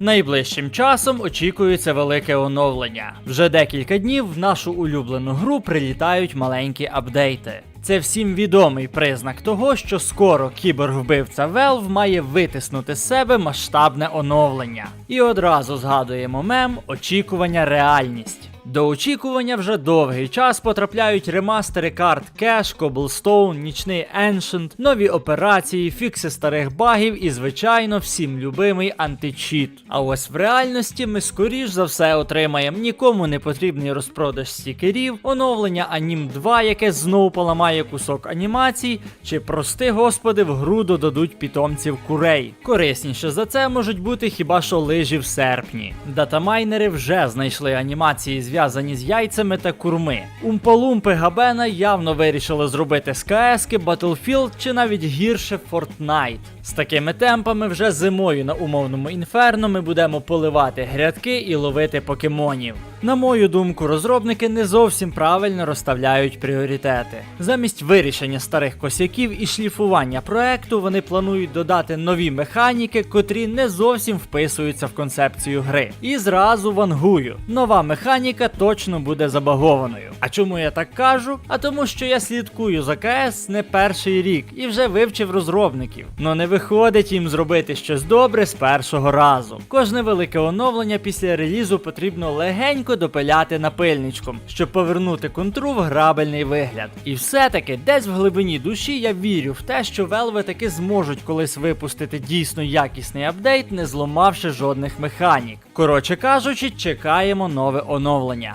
Найближчим часом очікується велике оновлення. Вже декілька днів в нашу улюблену гру прилітають маленькі апдейти. Це всім відомий признак того, що скоро кібервбивця Valve має витиснути з себе масштабне оновлення. І одразу згадуємо мем очікування реальність. До очікування вже довгий час потрапляють ремастери карт Cash, Cobblestone, Нічний Ancient, нові операції, фікси старих багів і, звичайно, всім любимий античіт. А ось в реальності ми скоріш за все отримаємо нікому не потрібний розпродаж стікерів, оновлення Анім 2, яке знову поламає кусок анімацій, чи прости господи в гру додадуть питомців курей. Корисніше за це можуть бути хіба що лижі в серпні. Датамайнери вже знайшли анімації, зв'язані з яйцями та курми. Умпалумпи Габена явно вирішили зробити з КСки Battlefield чи навіть гірше Fortnite. З такими темпами вже зимою на умовному інферно ми будемо поливати грядки і ловити покемонів. На мою думку, розробники не зовсім правильно розставляють пріоритети. Замість вирішення старих косяків і шліфування проекту вони планують додати нові механіки, котрі не зовсім вписуються в концепцію гри. І зразу вангую. Нова механіка точно буде забагованою. А чому я так кажу? А тому, що я слідкую за КС не перший рік і вже вивчив розробників. Но не виходить їм зробити щось добре з першого разу. Кожне велике оновлення після релізу потрібно легенько допиляти напильничком, щоб повернути контру в грабельний вигляд. І все-таки десь в глибині душі я вірю в те, що Велви таки зможуть колись випустити дійсно якісний апдейт, не зламавши жодних механік. Коротше кажучи, чекаємо нове оновлення.